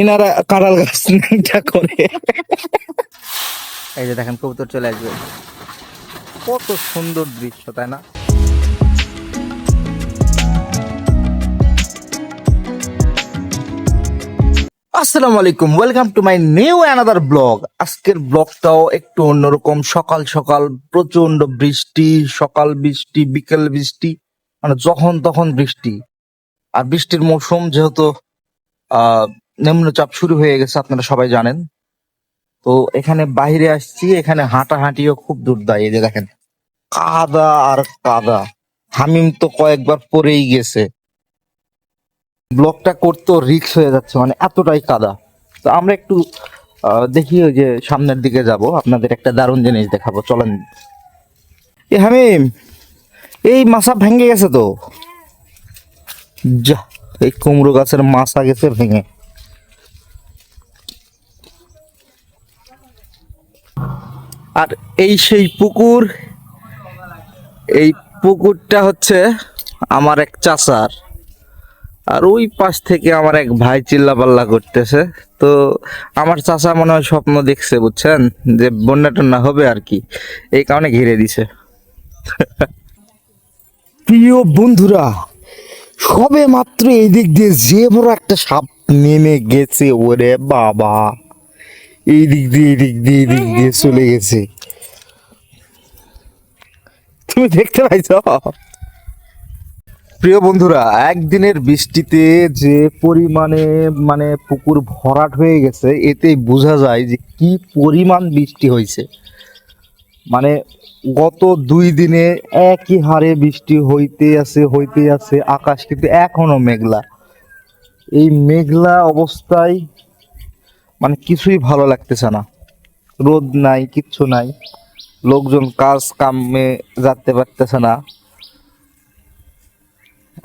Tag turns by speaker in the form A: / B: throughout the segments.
A: ইনারা কাঁড়াল গাছ করে। এই যে দেখেন, কবুতর চলে আসবে। কত সুন্দর দৃশ্য, তাই না? আসসালামু আলাইকুম welcome to my new another blog আজকের ব্লগটাও একটু অন্যরকম, সকাল সকাল প্রচণ্ড বৃষ্টি, সকাল বৃষ্টি, বিকেল বৃষ্টি মানে যখন তখন বৃষ্টি। আর বৃষ্টির মৌসুম যেহেতু, আহ নিম্নচাপ শুরু হয়ে গেছে, আপনারা সবাই জানেন। তো এখানে বাইরে আসছি, এখানে হাঁটাহাঁটিও খুব দুর্দায় এই যে দেখেন। কাদা আর কাদা। হামিম তো কয়েকবার পরেই গেছে। ব্লকটা করতেও রিক্স হয়ে যাচ্ছে মানে এতটাই কাদা। তো আমরা একটু দেখি ওই যে সামনের দিকে যাব, আপনাদের একটা দারুণ জিনিস দেখাবো, চলেন। এ হামিম, এই মাছা ভেঙে গেছে তো? যা, এই কুমড়ো গাছের মাছা গেছে ভেঙে। আর এই সেই পুকুর, এই পুকুরটা হচ্ছে আমার এক চাচার। আর ওই পাশ থেকে আমার এক ভাই চিল্লা পাল্লা করতেছে। তো আমার চাচা মনে হয় স্বপ্ন দেখছে, বুঝছেন? যে বন্যা টন্যা হবে আর কি। এই কারণে ঘিরে দিছে। প্রিয় বন্ধুরা, সবে মাত্র এই দিক দিয়ে যে বড় একটা সাপ নেমে গেছে, ওরে বাবা। এই দিক দিয়ে এই দিক দিয়ে এই দিক দিয়ে চলে গেছে। তুমি দেখতে পাইছ? প্রিয় বন্ধুরা একদিনের বৃষ্টিতে যে পরিমাণে মানে পুকুর ভরাট হয়ে গেছে এতে বোঝা যায় যে কি পরিমাণ বৃষ্টি হয়েছে। মানে গত দুই দিনে একই হারে বৃষ্টি হইতে আছে হইতে আছে আকাশ কিন্তু এখনও মেঘলা। এই মেঘলা অবস্থায় মানে কিছুই ভালো লাগতেছে না। রোদ নাই, কিচ্ছু নাই। লোকজন কাজ কামে যাতে পারতেছে না।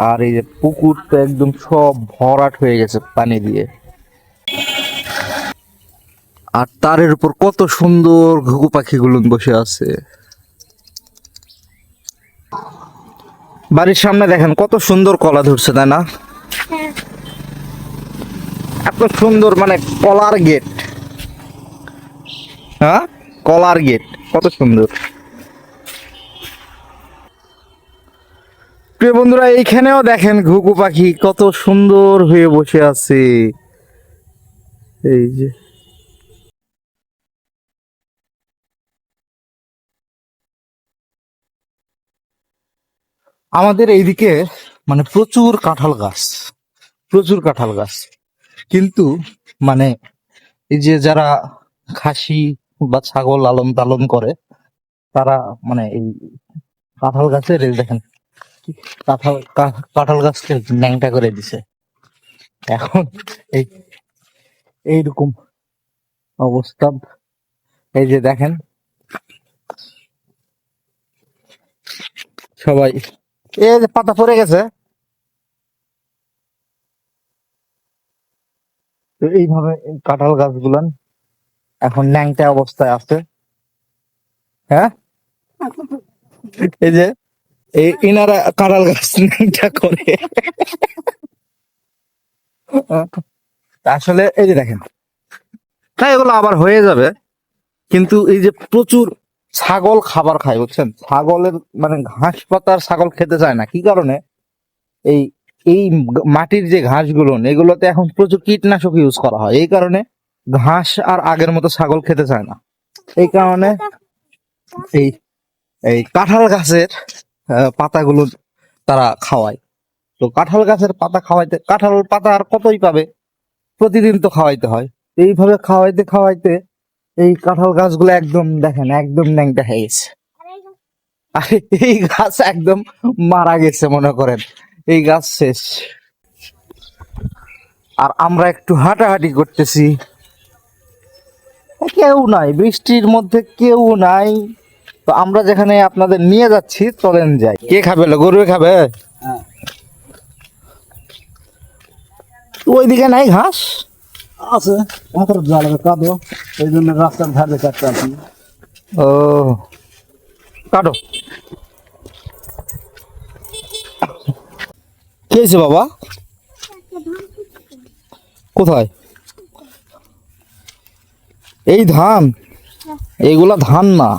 A: আর এই যে পুকুর তো একদম সব ভরাট হয়ে গেছে পানি দিয়ে। আর তারের উপর কত সুন্দর ঘুঘু পাখিগুলো বসে আছে। বাড়ির সামনে দেখেন কত সুন্দর কলা ধরছে, তাই না? এত সুন্দর মানে কলার গেট। হ্যাঁ? কলার গেট কত সুন্দর। প্রিয় বন্ধুরা এইখানেও দেখেন ঘুঘু পাখি কত সুন্দর হয়ে বসে আছে। এই যে। আমাদের এইদিকে মানে প্রচুর কাঁঠাল গাছ প্রচুর কাঁঠাল গাছ। কিন্তু মানে এই যে যারা খাসি বা ছাগল লালন পালন করে, তারা মানে এই কাঁঠাল গাছের দেখেন, কাঁঠাল কাঁঠাল গাছকে ন্যাংটা করে দিছে। এখন এই, এইরকম অবস্থা। এই যে দেখেন, সবাই, এই যে পাতা পড়ে গেছে। এইভাবে এই কাঁঠাল গাছগুলান এখন ন্যাংটা অবস্থায় আছে। হ্যাঁ? এই যে, এই ইনারা কাঁঠাল গাছ ন্যাংটা করে। আসলে এই যে দেখেন না এগুলো আবার হয়ে যাবে, কিন্তু এই যে প্রচুর ছাগল খাবার খায়, বুঝছেন? ছাগলের মানে ঘাস পাতার ছাগল খেতে চায় না। কি কারণে? এই এই মাটির যে ঘাসগুলো, এগুলোতে এখন প্রচুর কীটনাশক ইউজ করা হয়। এই কারণে ঘাস আর আগের মতো ছাগল খেতে চায় না। এই কারণে এই এই কাঁঠাল গাছের পাতাগুলো তারা খাওয়ায়। তো কাঁঠাল গাছের পাতা খাওয়াইতে, কাঁঠাল পাতা আর কতই পাবে? প্রতিদিন তো খাওয়াইতে হয়। এইভাবে খাওয়াইতে খাওয়াইতে এই কাঁঠাল গাছগুলো একদম, দেখেন, একদম ন্যাংটা হয়ে গেছে। আর, এই গাছ একদম মারা গেছে, মনে করেন। এই গাছ শেষ। আর আমরা একটু হাঁটাহাঁটি করতেছি। কেউ নাই বৃষ্টির মধ্যে কেউ নাই। তো আমরা যেখানে আপনাদের নিয়ে যাচ্ছি চলেন যাই। কে খাবে লো? গরু খাবে? ওইদিকে নাই ঘাস?
B: আছে। মাথার জাল কাঁদো এই জন্য রাস্তার ধারে কাটতে আসি।
A: ও কাটো। কে হয়েছে বাবা? কোথায়? এই ধান? এগুলা ধান না।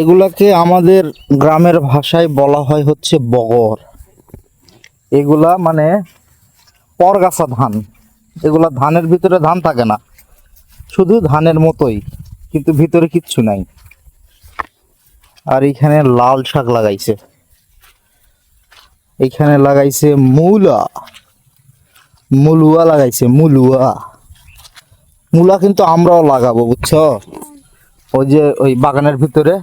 A: এগুলাকে আমাদের গ্রামের ভাষায় বলা হয় হচ্ছে বগর। এগুলা মানে পরগাছা ধান। এগুলা ধানের ভিতরে ধান থাকে না। শুধু ধানের মতোই, কিন্তু ভিতরে কিচ্ছু নাই। আর এইখানে লাল শাক লাগাইছে। এইখানে লাগাইছে মূলা। মুলুয়া লাগাইছে, মুলুয়া। মূলা কিন্তু আমরাও লাগাবো, বুঝছ? ওই যে ওই বাগানের ভিতরে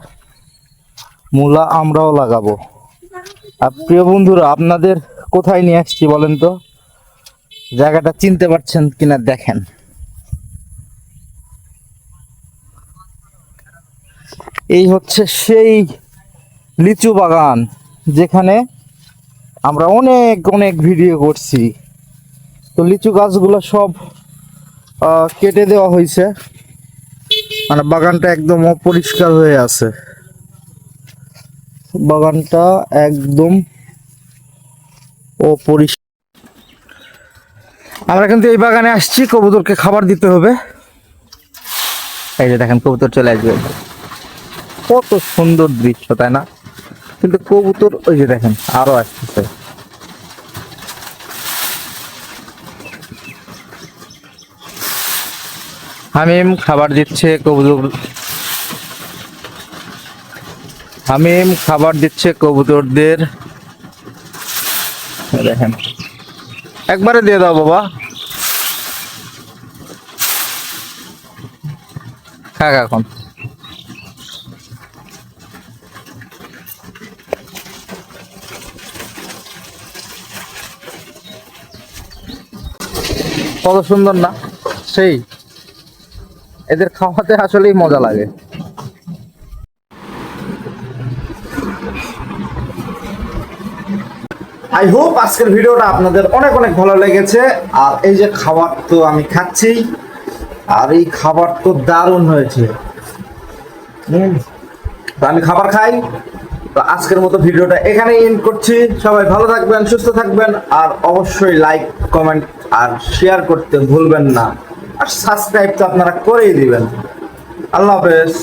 A: মূলা আমরাও লাগাবো। আর প্রিয় বন্ধুরা, আপনাদের কোথায় নিয়ে আসছি বলেন তো? জায়গাটা চিনতে পারছেন কিনা দেখেন। এই হচ্ছে সেই লিচু বাগান, যেখানে আমরা অনেক অনেক ভিডিও করছি। তো লিচু গাছগুলো সব কেটে দেওয়া হয়েছে। মানে বাগানটা একদম অপরিষ্কার হয়ে আছে। বাগানটা একদম অপরিষ্কার। আমরা কিন্তু এই বাগানে আসছি, কবুতরকে খাবার দিতে হবে। এই যে দেখেন, কবুতর চলে আসবে। কত সুন্দর দৃশ্য, তাই না? কিন্তু কবুতর, ওই যে দেখেন, আরও আসতেছে। হামিম খাবার দিচ্ছে কবুতর। হামিম খাবার দিচ্ছে কবুতরদের। দেখেন। একবারে দিয়ে দাও, বাবা। খাক এখন। কত সুন্দর না। সেই, এদের খাওয়াতে আসলেই মজা লাগে। আই হোপ আজকের ভিডিওটা আপনাদের অনেক অনেক ভালো লেগেছে। আর এই যে খাবার তো আমি খাচ্ছি, আর এই খাবার তো দারুণ হয়েছে। আমি খাবার খাই। তো আজকের মতো ভিডিওটা এখানে এন্ড করছি। সবাই ভালো থাকবেন, সুস্থ থাকবেন, আর অবশ্যই লাইক কমেন্ট আর শেয়ার করতে ভুলবেন না। আর সাবস্ক্রাইব তো আপনারা করেই দিবেন। আল্লাহ হাফেজ।